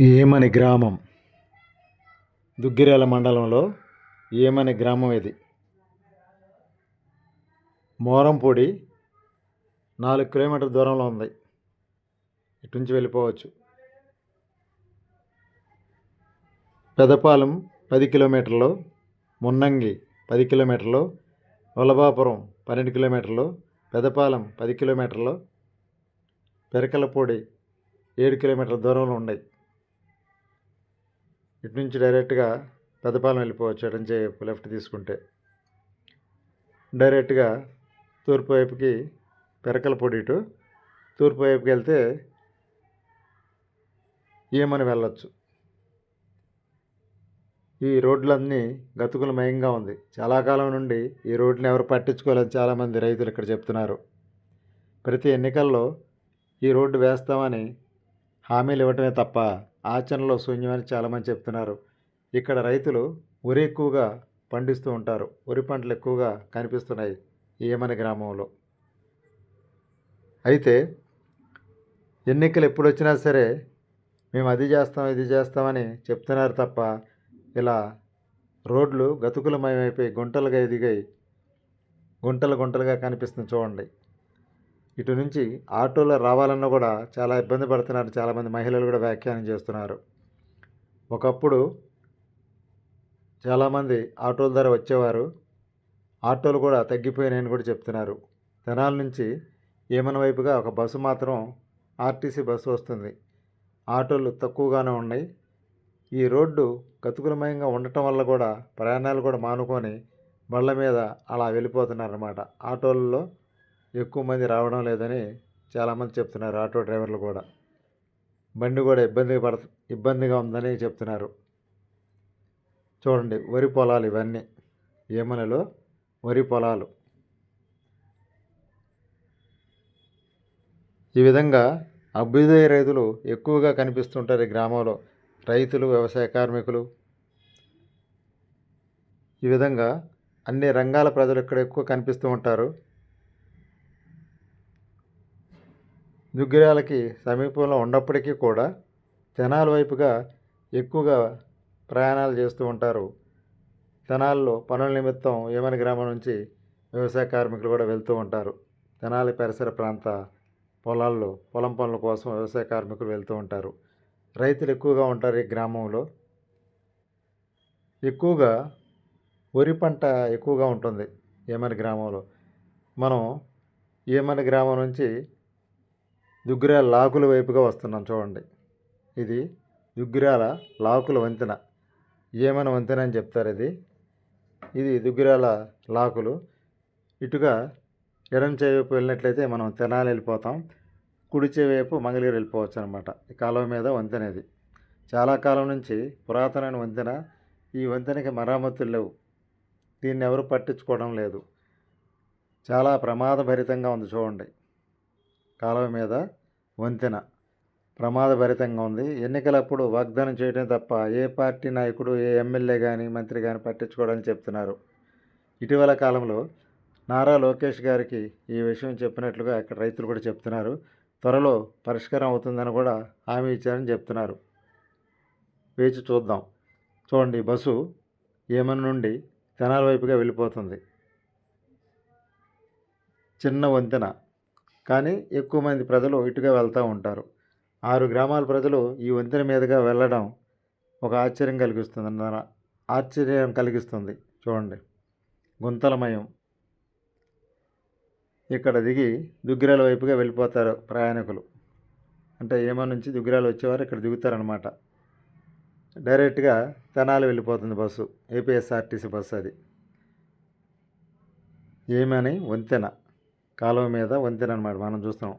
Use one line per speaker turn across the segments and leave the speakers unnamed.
ఏమని గ్రామం? దుగ్గిరాల మండలంలో ఏమని గ్రామం ఇది? మోరంపూడి నాలుగు కిలోమీటర్ దూరంలో ఉంది. ఇటు నుంచి వెళ్ళిపోవచ్చు. పెదపాలెం పది కిలోమీటర్లు మున్నంగి పది కిలోమీటర్లు వలభాపురం పన్నెండు కిలోమీటర్లు పెదపాలెం పది కిలోమీటర్లు పెరకలపూడి ఏడు కిలోమీటర్ల దూరంలో ఉన్నాయి. ఇటు నుంచి డైరెక్ట్గా పెద్దపాలెం వెళ్ళిపోవచ్చు అటు లెఫ్ట్ తీసుకుంటే. డైరెక్ట్గా తూర్పు వైపుకి పెరకలపూడి ఇటు తూర్పు వైపుకి వెళ్తే ఏమని వెళ్ళొచ్చు. ఈ రోడ్లన్నీ గతుకులమయంగా ఉంది. చాలా కాలం నుండి ఈ రోడ్ని ఎవరు పట్టించుకోలేదని చాలామంది రైతులు ఇక్కడ చెప్తున్నారు. ప్రతి ఎన్నికల్లో ఈ రోడ్డు వేస్తామని హామీలు ఇవ్వటమే తప్ప ఆచరణలో శూన్యమని చాలామంది చెప్తున్నారు. ఇక్కడ రైతులు వరి ఎక్కువగా పండిస్తూ ఉంటారు. వరి పంటలు ఎక్కువగా కనిపిస్తున్నాయి ఏమని గ్రామంలో? అయితే ఎన్నికలు ఎప్పుడు వచ్చినా సరే మేము అది చేస్తాం ఇది చేస్తామని చెప్తున్నారు తప్ప ఇలా రోడ్లు గతుకులమయమైపోయి గుంటలుగా ఎదిగాయి. గుంటలు గుంటలుగా కనిపిస్తుంది చూడండి. ఇటు నుంచి ఆటోలో రావాలన్నా కూడా చాలా ఇబ్బంది పడుతున్నారు. చాలామంది మహిళలు కూడా వ్యాఖ్యానం చేస్తున్నారు. ఒకప్పుడు చాలామంది ఆటోల ధర వచ్చేవారు. ఆటోలు కూడా తగ్గిపోయినాయని కూడా చెప్తున్నారు. తెనాల నుంచి ఏమన వైపుగా ఒక బస్సు మాత్రం ఆర్టీసీ బస్సు వస్తుంది. ఆటోలు తక్కువగానే ఉన్నాయి. ఈ రోడ్డు గతుకులమయంగా ఉండటం వల్ల కూడా ప్రయాణాలు కూడా మానుకొని బళ్ళ మీద అలా వెళ్ళిపోతున్నారన్నమాట. ఆటోలలో ఎక్కువ మంది రావడం లేదని చాలామంది చెప్తున్నారు ఆటో డ్రైవర్లు కూడా. బండి కూడా ఇబ్బంది పడ ఇబ్బందిగా ఉందని చెప్తున్నారు. చూడండి వరి పొలాలు ఇవన్నీ. ఏమనలో వరి పొలాలు. ఈ విధంగా అభ్యుదయ రైతులు ఎక్కువగా కనిపిస్తుంటారు ఈ గ్రామంలో. రైతులు వ్యవసాయ కార్మికులు. ఈ విధంగా అన్ని రంగాల ప్రజలు ఇక్కడ ఎక్కువ కనిపిస్తూ ఉంటారు. దుగ్గిరాలకి సమీపంలో ఉన్నప్పటికీ కూడా తెనాల వైపుగా ఎక్కువగా ప్రయాణాలు చేస్తూ ఉంటారు. తెనాల్లో పనుల నిమిత్తం ఏమని గ్రామం నుంచి వ్యవసాయ కార్మికులు కూడా వెళ్తూ ఉంటారు. తెనాలి పరిసర ప్రాంత పొలాల్లో పొలం పనుల కోసం వ్యవసాయ కార్మికులు వెళ్తూ ఉంటారు. రైతులు ఎక్కువగా ఉంటారు ఈ గ్రామంలో. ఎక్కువగా వరి పంట ఎక్కువగా ఉంటుంది ఏమని గ్రామంలో. మనం ఏమని గ్రామం నుంచి దుగ్గిరాల లాకుల వైపుగా వస్తున్నాం చూడండి. ఇది దుగ్గిరాల లాకుల వంతెన. ఏమైనా వంతెన అని చెప్తారు ఇది. ఇది దుగ్గిరాల లాకులు. ఇటుగా ఎడం చేవైపు వెళ్ళినట్లయితే మనం తెనాలి వెళ్ళిపోతాం. కుడిచే వైపు మంగళగిరి వెళ్ళిపోవచ్చు అనమాట ఈ కాలువ మీద వంతెన ఇది. చాలా కాలం నుంచి పురాతనమైన వంతెన. ఈ వంతెనకి మరామతులు లేవు. దీన్ని ఎవరు పట్టించుకోవడం లేదు. చాలా ప్రమాదభరితంగా ఉంది చూడండి. కాలువ మీద వంతెన. ప్రమాదభరితంగా ఉంది. ఎన్నికలప్పుడు వాగ్దానం చేయడం తప్ప ఏ పార్టీ నాయకుడు ఏ ఎమ్మెల్యే కానీ మంత్రి కానీ పట్టించుకోవడని చెప్తున్నారు. ఇటీవల కాలంలో నారా లోకేష్ గారికి ఈ విషయం చెప్పినట్లుగా ఇక్కడ రైతులు కూడా చెప్తున్నారు. త్వరలో పరిష్కారం అవుతుందని కూడా హామీ ఇచ్చారని చెప్తున్నారు. వేచి చూద్దాం. చూడండి బస్సు ఏమన్ నుండి తెనాల వైపుగా వెళ్ళిపోతుంది. చిన్న వంతెన. కానీ ఎక్కువ మంది ప్రజలు ఇటుగా వెళ్తూ ఉంటారు. ఆరు గ్రామాల ప్రజలు ఈ వంతెన మీదుగా వెళ్ళడం ఒక ఆశ్చర్యం కలిగిస్తుంది. అన్న ఆశ్చర్యం కలిగిస్తుంది. చూడండి. గుంతలమయం. ఇక్కడ దిగి దుగ్గిరాల వైపుగా వెళ్ళిపోతారు ప్రయాణికులు. అంటే ఏమో నుంచి దుగ్గిరాలు వచ్చేవారు ఇక్కడ దిగుతారనమాట డైరెక్ట్గా తెనాలి వెళ్ళిపోతుంది బస్సు. ఏపీఎస్ఆర్టీసీ బస్సు అది. ఏమని? వంతెన కాలువ మీద వంతెన అనమాట మనం చూస్తాం.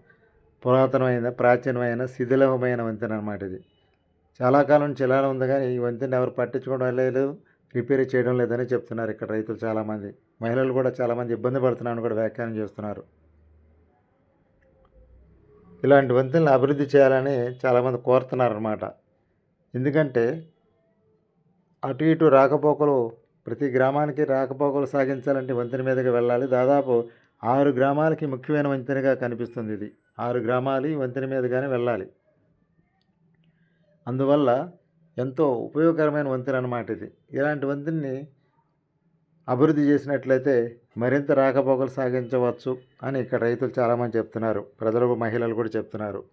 పురాతనమైన ప్రాచీనమైన శిథిలమైన వంతెన అనమాట ఇది. చాలా కాలం నుంచి ఉంది కానీ ఈ వంతెన ఎవరు పట్టించుకోవడం లేదు రిపేర్ చేయడం లేదని చెప్తున్నారు ఇక్కడ రైతులు చాలామంది. మహిళలు కూడా చాలామంది ఇబ్బంది పడుతున్నారని కూడా వ్యాఖ్యానం చేస్తున్నారు. ఇలాంటి వంతెనలు అభివృద్ధి చేయాలని చాలామంది కోరుతున్నారన్నమాట. ఎందుకంటే అటు ఇటు రాకపోకలు ప్రతి గ్రామానికి రాకపోకలు సాగించాలంటే వంతెన మీదకి వెళ్ళాలి. దాదాపు ఆరు గ్రామాలకి ముఖ్యమైన వంతెనగా కనిపిస్తుంది ఇది. ఆరు గ్రామాలు ఈ వంతెన మీదుగానే వెళ్ళాలి. అందువల్ల ఎంతో ఉపయోగకరమైన వంతెన అన్నమాట ఇది. ఇలాంటి వంతెనని అభివృద్ధి చేసినట్లయితే మరింత రాకపోకలు సాగించవచ్చు అని ఇక్కడ రైతులు చాలామంది చెప్తున్నారు. ప్రజలు మహిళలు కూడా చెప్తున్నారు.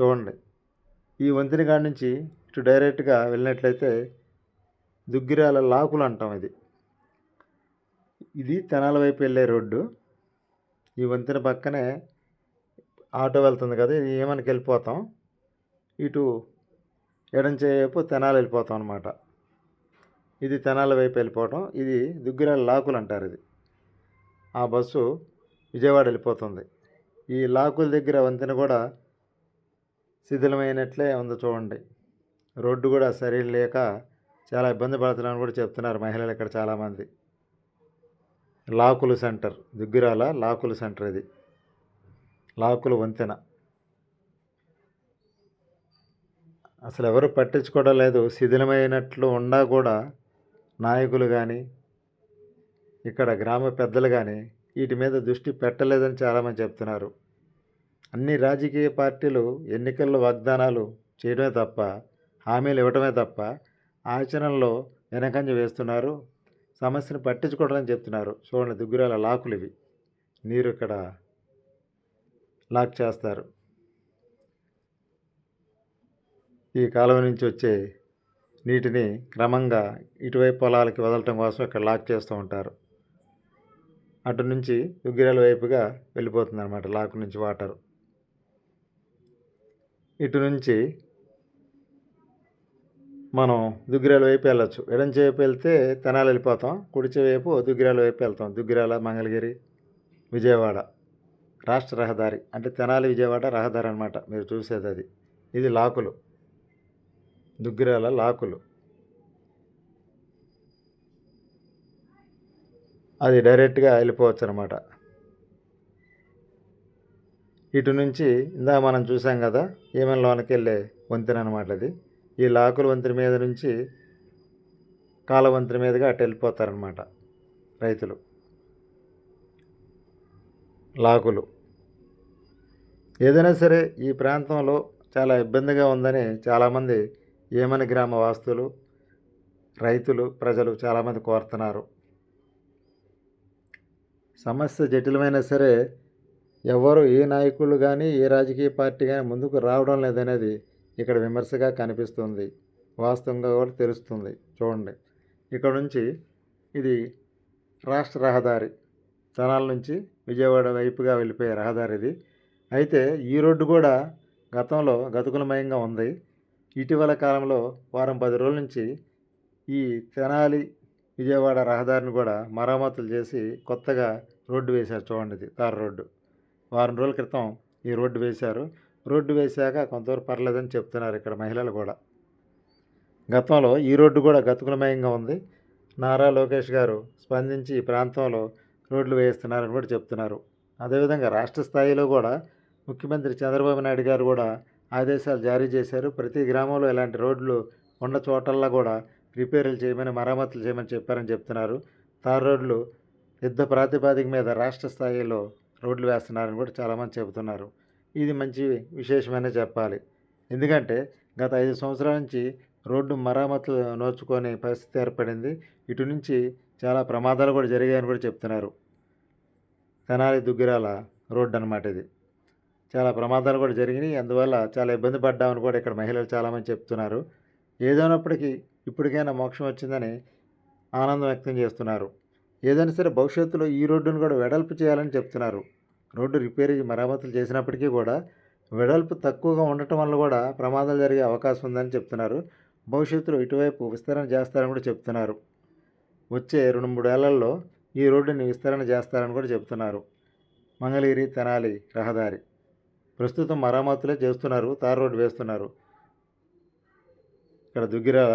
చూడండి. ఈ వంతెన కాడి నుంచి ఇటు డైరెక్ట్గా వెళ్ళినట్లయితే దుగ్గిరాల లాకులు అంటాం ఇది. ఇది తెనాల వైపు వెళ్ళే రోడ్డు. ఈ వంతెన పక్కనే ఆటో వెళ్తుంది కదా ఇది ఏమనికి వెళ్ళిపోతాం. ఇటు ఎడం చేయపు తెనాలి వెళ్ళిపోతాం అనమాట ఇది తెనాల వైపు వెళ్ళిపోవటం. ఇది దుగ్గిరాల లాకులు అంటారు ఇది. ఆ బస్సు విజయవాడ వెళ్ళిపోతుంది. ఈ లాకుల దగ్గర వంతెన కూడా శిథిలమైనట్లే ఉంది చూడండి. రోడ్డు కూడా సరి లేక చాలా ఇబ్బంది పడుతున్నారని కూడా చెప్తున్నారు మహిళలు ఇక్కడ చాలామంది. లాకులు సెంటర్ దుగ్గిరాల లాకులు సెంటర్ ఇది. లాకులు వంతెన. అసలు ఎవరు పట్టించుకోవడం లేదు. శిథిలమైనట్లు ఉన్నా కూడా నాయకులు కానీ ఇక్కడ గ్రామ పెద్దలు కానీ వీటి మీద దృష్టి పెట్టలేదని చాలామంది చెప్తున్నారు. అన్ని రాజకీయ పార్టీలు ఎన్నికల్లో వాగ్దానాలు చేయడమే తప్ప హామీలు ఇవ్వడమే తప్ప ఆచరణలో వెనకంజ వేస్తున్నారు. సమస్యను పట్టించుకోవడం చెప్తున్నారు. చూడండి దుగ్గురాల లాకులు ఇవి. నీరు ఇక్కడ లాక్ చేస్తారు. ఈ కాలువ నుంచి వచ్చే నీటిని క్రమంగా ఇటువైపు పొలాలకి వదలటం కోసం ఇక్కడ లాక్ చేస్తూ ఉంటారు. అటు నుంచి దుగ్గిరాల వైపుగా వెళ్ళిపోతుంది అనమాట లాక్ నుంచి వాటర్. ఇటు నుంచి మనం దుగ్గిరాల వైపు వెళ్ళొచ్చు. ఎడం వైపు వెళ్తే తెనాలి వెళ్ళిపోతాం. కుడిచే వైపు దుగ్గిరాల వైపు వెళ్తాం. దుగ్గిరాల మంగళగిరి విజయవాడ. రాష్ట్ర రహదారి. అంటే తెనాలి విజయవాడ రహదారి అనమాట మీరు చూసేది అది. ఇది లాకులు. దుగ్గిరాల లాకులు. అది డైరెక్ట్గా వెళ్ళిపోవచ్చు అనమాట ఇటు నుంచి ఇందా మనం చూసాం కదా ఏమైనా లోనికి వెళ్ళే వంతెన అనమాట అది. ఈ లాకుల వంతెన మీద నుంచి కాలవంతుల మీదుగా అటు వెళ్ళిపోతారనమాట రైతులు. లాకులు. ఏదైనా సరే ఈ ప్రాంతంలో చాలా ఇబ్బందిగా ఉందని చాలామంది ఏమని గ్రామ వాస్తులు రైతులు ప్రజలు చాలామంది కోరుతున్నారు. సమస్య జటిలమైనా సరే ఎవరు ఏ నాయకులు కానీ ఏ రాజకీయ పార్టీ కానీ ముందుకు రావడం లేదనేది ఇక్కడ విమర్శగా కనిపిస్తుంది. వాస్తవంగా కూడా తెలుస్తుంది. చూడండి. ఇక్కడ నుంచి ఇది రాష్ట్ర రహదారి. తెనాల నుంచి విజయవాడ వైపుగా వెళ్ళిపోయే రహదారి ఇది. అయితే ఈ రోడ్డు కూడా గతంలో గతుకులమయంగా ఉంది. ఇటీవల కాలంలో వారం పది రోజుల నుంచి ఈ తెనాలి విజయవాడ రహదారిని కూడా మరమ్మతులు చేసి కొత్తగా రోడ్డు వేశారు. చూడండి ఇది. Tar road. వారం రోజుల క్రితం ఈ రోడ్డు వేశారు. రోడ్డు వేశాక కొంతవరకు పర్లేదని చెప్తున్నారు ఇక్కడ మహిళలు కూడా. గతంలో ఈ రోడ్డు కూడా గతుకులమయంగా ఉంది. నారా లోకేష్ గారు స్పందించి ఈ ప్రాంతంలో రోడ్లు వేయిస్తున్నారని కూడా చెప్తున్నారు. అదేవిధంగా రాష్ట్ర స్థాయిలో కూడా ముఖ్యమంత్రి చంద్రబాబు నాయుడు గారు కూడా ఆదేశాలు జారీ చేశారు. ప్రతి గ్రామంలో ఇలాంటి రోడ్లు ఉన్న చోటల్లో కూడా రిపేర్లు చేయమని మరమ్మతులు చేయమని చెప్పారని చెప్తున్నారు. తార్ రోడ్లు యుద్ధ ప్రాతిపాదిక మీద రాష్ట్ర స్థాయిలో రోడ్లు వేస్తున్నారని కూడా చాలామంది చెబుతున్నారు. ఇది మంచి విశేషమైన చెప్పాలి. ఎందుకంటే గత ఐదు సంవత్సరాల నుంచి రోడ్డు మరమ్మతులు నోచుకునే పరిస్థితి ఏర్పడింది. ఇటు నుంచి చాలా ప్రమాదాలు కూడా జరిగాయని కూడా చెప్తున్నారు. తెనాలి దుగ్గిరాల రోడ్డు అనమాట ఇది. చాలా ప్రమాదాలు కూడా జరిగినాయి. అందువల్ల చాలా ఇబ్బంది పడ్డామని కూడా ఇక్కడ మహిళలు చాలామంది చెప్తున్నారు. ఏదైనప్పటికీ ఇప్పటికైనా మోక్షం వచ్చిందని ఆనందం వ్యక్తం చేస్తున్నారు. ఏదైనా సరే భవిష్యత్తులో ఈ రోడ్డును కూడా వెడల్పు చేయాలని చెప్తున్నారు. రోడ్డు రిపేర్ మరమ్మతులు చేసినప్పటికీ కూడా వెడల్పు తక్కువగా ఉండటం వల్ల కూడా ప్రమాదాలు జరిగే అవకాశం ఉందని చెప్తున్నారు. భవిష్యత్తులో ఇటువైపు విస్తరణ చేస్తారని కూడా చెప్తున్నారు. వచ్చే రెండు మూడేళ్ళలో ఈ రోడ్డుని విస్తరణ చేస్తారని కూడా చెప్తున్నారు. మంగళగిరి తెనాలి రహదారి. ప్రస్తుతం మరమ్మతులే చేస్తున్నారు తార్ రోడ్డు వేస్తున్నారు. ఇక్కడ దుగ్గిరాల